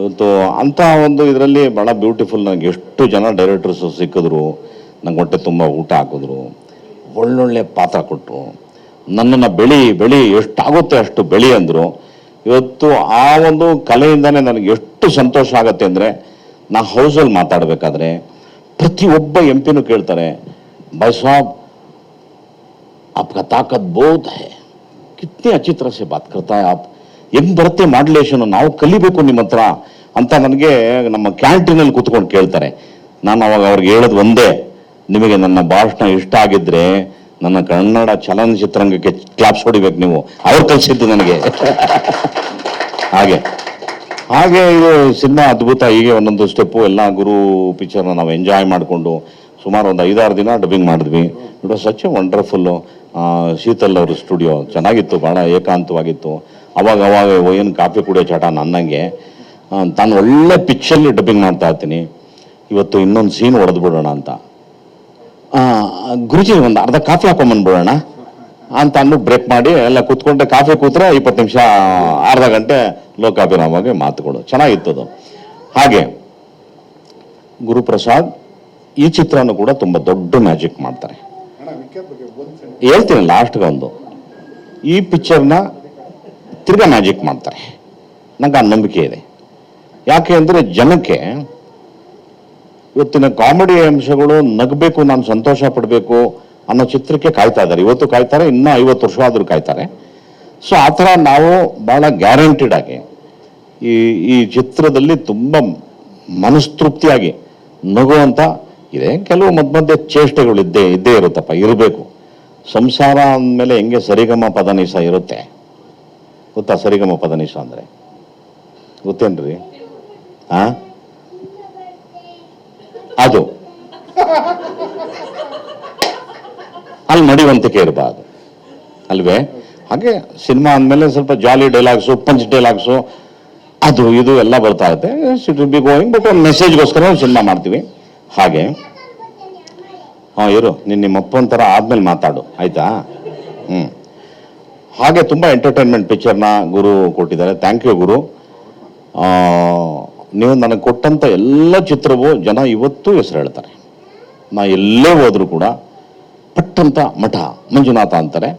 ಇವತ್ತು ಅಂಥ ಒಂದು ಇದರಲ್ಲಿ ಭಾಳ ಬ್ಯೂಟಿಫುಲ್ ನನಗೆ ಎಷ್ಟು ಜನ ಡೈರೆಕ್ಟರ್ಸು ಸಿಕ್ಕಿದ್ರು ನಂಗೆ ಹೊಟ್ಟೆ ತುಂಬ ಊಟ ಹಾಕಿದ್ರು ಒಳ್ಳೊಳ್ಳೆ ಪಾತ್ರ ಕೊಟ್ಟರು ನನ್ನನ್ನು ಬೆಳಿ ಬೆಳಿ ಎಷ್ಟಾಗುತ್ತೆ ಅಷ್ಟು ಬೆಳಿ ಅಂದರು ಇವತ್ತು ಆ ಒಂದು ಕಲೆಯಿಂದನೇ ನನಗೆ ಎಷ್ಟು ಸಂತೋಷ ಆಗುತ್ತೆ ಅಂದರೆ ನಾ ಹೌಸಲ್ಲಿ ಮಾತಾಡಬೇಕಾದ್ರೆ ಪ್ರತಿಯೊಬ್ಬ ಎಂ ಪಿನೂ ಕೇಳ್ತಾರೆ ಭಾಯ್ ಸಾಬ್ आपका ताकत बहुत है कितने अच्छी तरह से बात करता है आप ಹೆಂಗ್ ಬರುತ್ತೆ ಮಾಡ್ಯುಲೇಷನ್ ನಾವು ಕಲಿಬೇಕು ನಿಮ್ಮ ಹತ್ರ ಅಂತ ನನಗೆ ನಮ್ಮ ಕ್ಯಾಂಟೀನಲ್ಲಿ ಕೂತ್ಕೊಂಡು ಕೇಳ್ತಾರೆ. ನಾನು ಅವಾಗ ಅವ್ರಿಗೆ ಹೇಳೋದು ಒಂದೇ, ನಿಮಗೆ ನನ್ನ ಭಾಷಣ ಇಷ್ಟ ಆಗಿದ್ರೆ ನನ್ನ ಕನ್ನಡ ಚಲನಚಿತ್ರರಂಗಕ್ಕೆ ಕ್ಲಾಪ್ಸ್ ಹೊಡಿಬೇಕು ನೀವು. ಅವ್ರು ಕಲಿಸಿದ್ದು ನನಗೆ. ಹಾಗೆ. ಹಾಗೆ ಇದು ಸಿನಿಮಾ ಅದ್ಭುತ, ಹೀಗೆ ಒಂದೊಂದು ಸ್ಟೆಪ್ಪು ಎಲ್ಲ ಗುರು ಪಿಕ್ಚರ್ನ ನಾವು ಎಂಜಾಯ್ ಮಾಡಿಕೊಂಡು ಸುಮಾರು ಒಂದು ಐದಾರು ದಿನ ಡಬ್ಬಿಂಗ್ ಮಾಡಿದ್ವಿ. It was such a wonderful Sheetal ಅವ್ರ ಸ್ಟುಡಿಯೋ ಚೆನ್ನಾಗಿತ್ತು ಭಾಳ ಏಕಾಂತವಾಗಿತ್ತು. ಅವಾಗ ಅವಾಗ ಏನು ಕಾಫಿ ಕುಡಿಯೋ ಚಟ ನನ್ನಂಗೆ. ತಾನು ಒಳ್ಳೆ ಪಿಚ್ಚಲ್ಲಿ ಡಬ್ಬಿಂಗ್ ಮಾಡ್ತಾ ಇರ್ತೀನಿ. ಇವತ್ತು ಇನ್ನೊಂದು ಸೀನ್ ಹೊಡೆದ್ಬಿಡೋಣ ಅಂತ. ಗುರುಜಿ ಒಂದು ಅರ್ಧ ಕಾಫಿ ಹಾಕೊಂಬಂದ್ಬಿಡೋಣ ಅಂತ ಅಂದ್ಬಿಟ್ಟು ಬ್ರೇಕ್ ಮಾಡಿ ಎಲ್ಲ ಕೂತ್ಕೊಂಡೆ ಕಾಫಿ ಕೂತ್ರೆ ಇಪ್ಪತ್ತು ನಿಮಿಷ ಅರ್ಧ ಗಂಟೆ ಲೋ ಕಾಫಿ ನಾವಾಗಿ ಮಾತುಗಳು ಚೆನ್ನಾಗಿತ್ತು ಅದು. ಹಾಗೆ ಗುರುಪ್ರಸಾದ್ ಈ ಚಿತ್ರನೂ ಕೂಡ ತುಂಬ ದೊಡ್ಡ ಮ್ಯಾಜಿಕ್ ಮಾಡ್ತಾರೆ. ಹೇಳ್ತೀನಿ ಲಾಸ್ಟ್ಗೆ ಒಂದು ಈ ಪಿಕ್ಚರ್ನ ತಿರ್ಗಾ ಮ್ಯಾಜಿಕ್ ಮಾಡ್ತಾರೆ. ನಂಗೆ ಆ ನಂಬಿಕೆ ಇದೆ. ಯಾಕೆ ಅಂದರೆ ಜನಕ್ಕೆ ಇವತ್ತಿನ ಕಾಮಿಡಿ ಅಂಶಗಳು ನಗಬೇಕು, ನಾನು ಸಂತೋಷ ಪಡಬೇಕು ಅನ್ನೋ ಚಿತ್ರಕ್ಕೆ ಕಾಯ್ತಾ ಇದ್ದಾರೆ. ಇವತ್ತು ಕಾಯ್ತಾರೆ, ಇನ್ನೂ ಐವತ್ತು ವರ್ಷ ಆದರೂ ಕಾಯ್ತಾರೆ. ಸೊ ಆ ಥರ ನಾವು ಭಾಳ ಗ್ಯಾರಂಟಿಡ್ ಆಗಿ ಈ ಈ ಚಿತ್ರದಲ್ಲಿ ತುಂಬ ಮನಸ್ತೃಪ್ತಿಯಾಗಿ ನಗುವಂಥ ಇದೆ. ಕೆಲವು ಮಧ್ಯ ಮಧ್ಯೆ ಚೇಷ್ಟೆಗಳು ಇದ್ದೇ ಇದ್ದೇ ಇರುತ್ತಪ್ಪ, ಇರಬೇಕು. ಸಂಸಾರ ಅಂದಮೇಲೆ ಹೆಂಗೆ ಸರಿಗಮ ಪದನಿಸ ಇರುತ್ತೆ. ಗೊತ್ತಾ? ಸರಿಗಮ ಪದನೀಶ ಅಂದರೆ. ಗೊತ್ತೇನ್ರಿ? ಆ? ಅದು. ಅಲ್ಲಿ ನಡಿವಂತಿಕೆ ಇರಬಾರ್ದು ಅಲ್ವೇ? ಹಾಗೆ ಸಿನಿಮಾ ಅಂದಮೇಲೆ ಸ್ವಲ್ಪ ಜಾಲಿ ಡೈಲಾಗ್ಸು, ಪಂಚ್ ಡೈಲಾಗ್ಸು, ಅದು, ಇದು ಎಲ್ಲ ಬರ್ತಾ ಇರುತ್ತೆ. ಬಿ ಗೋಯಿಂಗ್ ಬಟ್ ಒಂದು ಮೆಸೇಜ್ಗೋಸ್ಕರ ಸಿನಿಮಾ ಮಾಡ್ತೀವಿ. ಹಾಗೆ. ಹಾಂ, ಇರು. ನಿನ್ನ ನಿಮ್ಮ ಅಪ್ಪನ ಥರ ಆದ್ಮೇಲೆ ಮಾತಾಡು. ಆಯ್ತಾ? ಹಾಗೆ ತುಂಬ ಎಂಟರ್ಟೈನ್ಮೆಂಟ್ ಪಿಕ್ಚರ್ನ ಗುರು ಕೊಟ್ಟಿದ್ದಾರೆ. ಥ್ಯಾಂಕ್ ಯು ಗುರು. ನೀವು ನನಗೆ ಕೊಟ್ಟಂಥ ಎಲ್ಲ ಚಿತ್ರವೂ ಜನ ಇವತ್ತು ಹೆಸರು ಹೇಳ್ತಾರೆ. ನಾ ಎಲ್ಲೇ ಹೋದರೂ ಕೂಡ ಪಟ್ಟಂತ ಮಠ ಮಂಜುನಾಥ ಅಂತಾರೆ.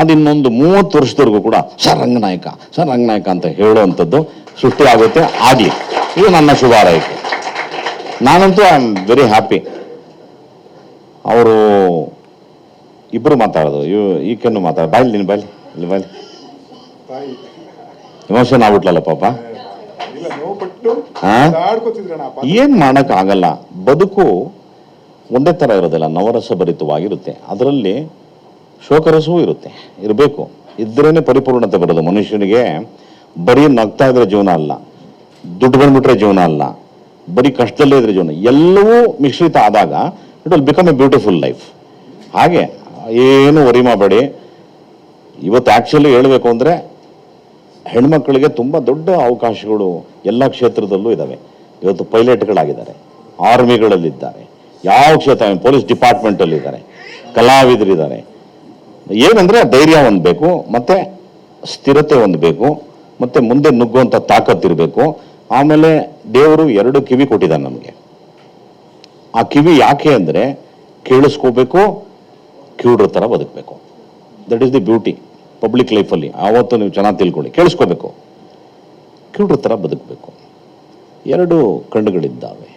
ಅದು ಇನ್ನೊಂದು ಮೂವತ್ತು ವರ್ಷದವರೆಗೂ ಕೂಡ ಸರ್ ರಂಗನಾಯಕ ಸರ್ ರಂಗನಾಯಕ ಅಂತ ಹೇಳುವಂಥದ್ದು ಸೃಷ್ಟಿ ಆಗುತ್ತೆ, ಆಗಲಿ. ಇದು ನನ್ನ ಶುಭಾರೈಕೆ. ನಾನಂತೂ ಐ ಆಮ್ ವೆರಿ ಹ್ಯಾಪಿ ಅವರು ಇಬ್ಬರು ಮಾತಾಡೋದು, ಇವ್ ಈಕೆನ್ನು ಮಾತಾಡ, ಬಾಯ್ಲಿ ನೀನು ಬಾಯ್ಲಿ. ಇಲ್ಲಿ ಬನ್ನಿ ಎಮೋಷನ್ ಆಗ್ಬಿಟ್ಲಲ್ಲ ಪಾಪ? ಏನ್ ಮಾಡಕ್ ಆಗಲ್ಲ ಬದುಕು ಒಂದೇ ತರ ಇರೋದಿಲ್ಲ. ನವರಸ ಭರಿತವಾಗಿರುತ್ತೆ. ಅದರಲ್ಲಿ ಶೋಕರಸವೂ ಇರುತ್ತೆ. ಇರಬೇಕು. ಇದ್ರೇನೆ ಪರಿಪೂರ್ಣತೆ ಬರೋದು. ಮನುಷ್ಯನಿಗೆ ಬರೀ ನಗ್ತಾ ಇದ್ರೆ ಜೀವನ ಅಲ್ಲ. ದುಡ್ಡು ಬಂದ್ಬಿಟ್ರೆ ಜೀವನ ಅಲ್ಲ. ಬರೀ ಕಷ್ಟದಲ್ಲೇ ಇದ್ರೆ ಜೀವನ. ಎಲ್ಲವೂ ಮಿಶ್ರಿತ ಆದಾಗ it will become a beautiful life ಹಾಗೆ ಏನು ವರಿ ಮಾಡಬೇಡಿ. ಇವತ್ತು ಆ್ಯಕ್ಚುಲಿ ಹೇಳಬೇಕು ಅಂದರೆ ಹೆಣ್ಮಕ್ಳಿಗೆ ತುಂಬ ದೊಡ್ಡ ಅವಕಾಶಗಳು ಎಲ್ಲ ಕ್ಷೇತ್ರದಲ್ಲೂ ಇದ್ದಾವೆ ಇವತ್ತು ಪೈಲಟ್ಗಳಾಗಿದ್ದಾರೆ, ಆರ್ಮಿಗಳಲ್ಲಿದ್ದಾರೆ, ಯಾವ ಕ್ಷೇತ್ರ ಪೊಲೀಸ್ ಡಿಪಾರ್ಟ್ಮೆಂಟಲ್ಲಿದ್ದಾರೆ ಕಲಾವಿದರಿದ್ದಾರೆ. ಏನಂದರೆ ಧೈರ್ಯ ಒಂದು ಬೇಕು ಮತ್ತು ಸ್ಥಿರತೆ ಒಂದು ಬೇಕು ಮತ್ತು ಮುಂದೆ ನುಗ್ಗುವಂಥ ತಾಕತ್ತಿರಬೇಕು ಆಮೇಲೆ ದೇವರು ಎರಡು ಕಿವಿ ಕೊಟ್ಟಿದ್ದಾನೆ ನಮಗೆ. ಆ ಕಿವಿ ಯಾಕೆ ಅಂದರೆ ಕೇಳಿಸ್ಕೋಬೇಕು, ಕಿವುಡ್ರ ಥರ ಬದುಕಬೇಕು. That is the beauty public ಲೈಫಲ್ಲಿ ಆವತ್ತು ನೀವು ಚೆನ್ನಾಗಿ ತಿಳ್ಕೊಳ್ಳಿ, ಕೇಳಿಸ್ಕೋಬೇಕು. ಕಿವುಡ್ರ ಥರ ಬದುಕಬೇಕು. ಎರಡು ಕಣ್ಣುಗಳಿದ್ದಾವೆ.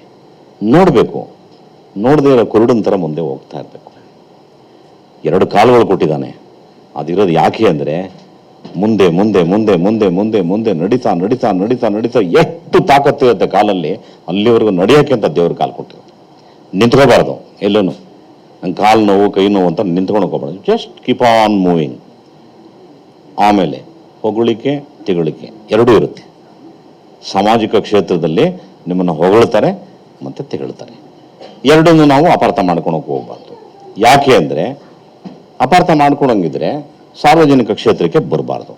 ನೋಡಬೇಕು. ನೋಡದೇ ಇರೋ ಕುರುಡನ ಥರ ಮುಂದೆ ಹೋಗ್ತಾ ಇರಬೇಕು. ಎರಡು ಕಾಲುಗಳು ಕೊಟ್ಟಿದ್ದಾನೆ. ಅದಿರೋದು ಯಾಕೆ ಅಂದರೆ, ಮುಂದೆ ಮುಂದೆ ಮುಂದೆ ಮುಂದೆ ಮುಂದೆ ಮುಂದೆ ನಡೀತಾ ನಡೀತಾ ನಡೀತಾ ನಡೀತಾ ಎಷ್ಟು ತಾಕತ್ತು ಇರುತ್ತೆ ಕಾಲಲ್ಲಿ, ಅಲ್ಲಿವರೆಗೂ ನಡೆಯೋಕ್ಕೆ ಅಂತ ದೇವ್ರ ಕಾಲು ಕೊಟ್ಟಿರೋದು. ನಿಂತ್ಕೋಬಾರ್ದು ಎಲ್ಲೂ ನಂಗೆ ಕಾಲು ನೋವು, ಕೈ ನೋವು ಅಂತ ನಿಂತ್ಕೊಂಡು ಹೋಗ್ಬಾರ್ದು ಜಸ್ಟ್ ಕೀಪ್ ಆನ್ ಮೂವಿಂಗ್ ಆಮೇಲೆ ಹೊಗಳಿಕೆ, ತೆಗಳಿಕೆ ಎರಡೂ ಇರುತ್ತೆ. ಸಾಮಾಜಿಕ ಕ್ಷೇತ್ರದಲ್ಲಿ ನಿಮ್ಮನ್ನು ಹೊಗಳ್ತಾರೆ ಮತ್ತು ತೆಗಳ್ತಾರೆ. ಎರಡನ್ನು ನಾವು ಅಪಾರ್ಥ ಮಾಡ್ಕೊಳಕ್ಕೆ ಹೋಗ್ಬಾರ್ದು. ಯಾಕೆ ಅಂದರೆ ಅಪಾರ್ಥ ಮಾಡ್ಕೊಳಂಗಿದ್ರೆ ಸಾರ್ವಜನಿಕ ಕ್ಷೇತ್ರಕ್ಕೆ ಬರಬಾರ್ದು.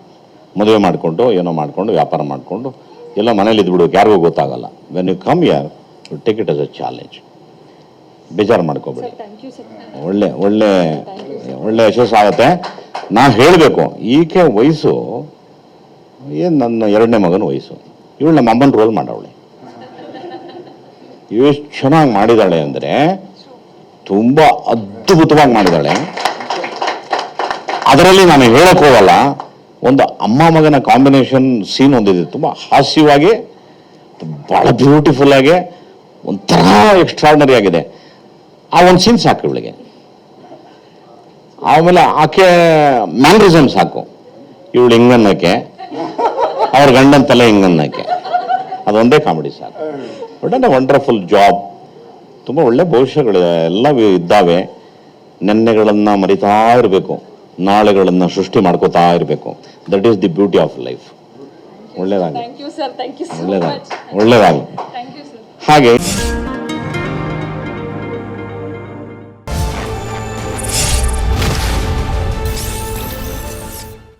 ಮದುವೆ ಮಾಡಿಕೊಂಡು, ಏನೋ ಮಾಡಿಕೊಂಡು, ವ್ಯಾಪಾರ ಮಾಡಿಕೊಂಡು, ಎಲ್ಲ ಮನೇಲಿ ಇದ್ಬಿಡ್ಬೇಕು ಯಾರಿಗೂ ಗೊತ್ತಾಗಲ್ಲ. When you come your take it as a challenge ಬೇಜಾರು ಮಾಡ್ಕೋಬೇಡಿ. ಒಳ್ಳೆ ಒಳ್ಳೆ ಒಳ್ಳೆ ಯಶಸ್ಸು ಆಗುತ್ತೆ. ನಾನು ಹೇಳಬೇಕು ಈಕೆ ವಯಸ್ಸು ಏನು ನನ್ನ ಎರಡನೇ ಮಗನ ವಯಸ್ಸು? ಇವಳು ನಮ್ಮ ಅಮ್ಮನ ರೋಲ್ ಮಾಡವಳೆ. ಎಷ್ಟು ಚೆನ್ನಾಗಿ ಮಾಡಿದಾಳೆ ಅಂದರೆ ತುಂಬ ಅದ್ಭುತವಾಗಿ ಮಾಡಿದಾಳೆ. ಅದರಲ್ಲಿ ನಾನು ಹೇಳಕ್ಕೆ ಹೋಗಲ್ಲ. ಒಂದು ಅಮ್ಮ ಮಗನ ಕಾಂಬಿನೇಷನ್ ಸೀನ್ ಒಂದಿದೆ ತುಂಬ ಹಾಸ್ಯವಾಗಿ ಭಾಳ ಬ್ಯೂಟಿಫುಲ್ ಆಗಿ ಒಂಥರ ಎಕ್ಸ್ಟ್ರಾರ್ಡನರಿ ಆಗಿದೆ. ಆ ಒಂದು ಸೀನ್ ಸಾಕು ಇವಳಿಗೆ. ಆಮೇಲೆ ಆಕೆ ಮ್ಯಾನ್ರಿಸಮ್ ಸಾಕು. ಇವಳು ಹಿಂಗನ್ನಕ್ಕೆ ಅವ್ರ ಗಂಡನ ತಲೆ ಹಿಂಗನ್ನಕ್ಕೆ. ಅದೊಂದೇ ಕಾಮಿಡಿ ಸಾಕು. ಒಳ್ಳೆ ವಂಡರ್ಫುಲ್ ಜಾಬ್ ತುಂಬ ಒಳ್ಳೆ ಭವಿಷ್ಯಗಳು ಎಲ್ಲ ಇದ್ದಾವೆ. ನೆನ್ನೆಗಳನ್ನು ಮರಿತಾ ಇರಬೇಕು. ನಾಳೆಗಳನ್ನು ಸೃಷ್ಟಿ ಮಾಡ್ಕೋತಾ ಇರಬೇಕು. That is the beauty of life ಒಳ್ಳೆಯದಾಗಲಿ ಯು ಸರ್ ಹಾಗೆ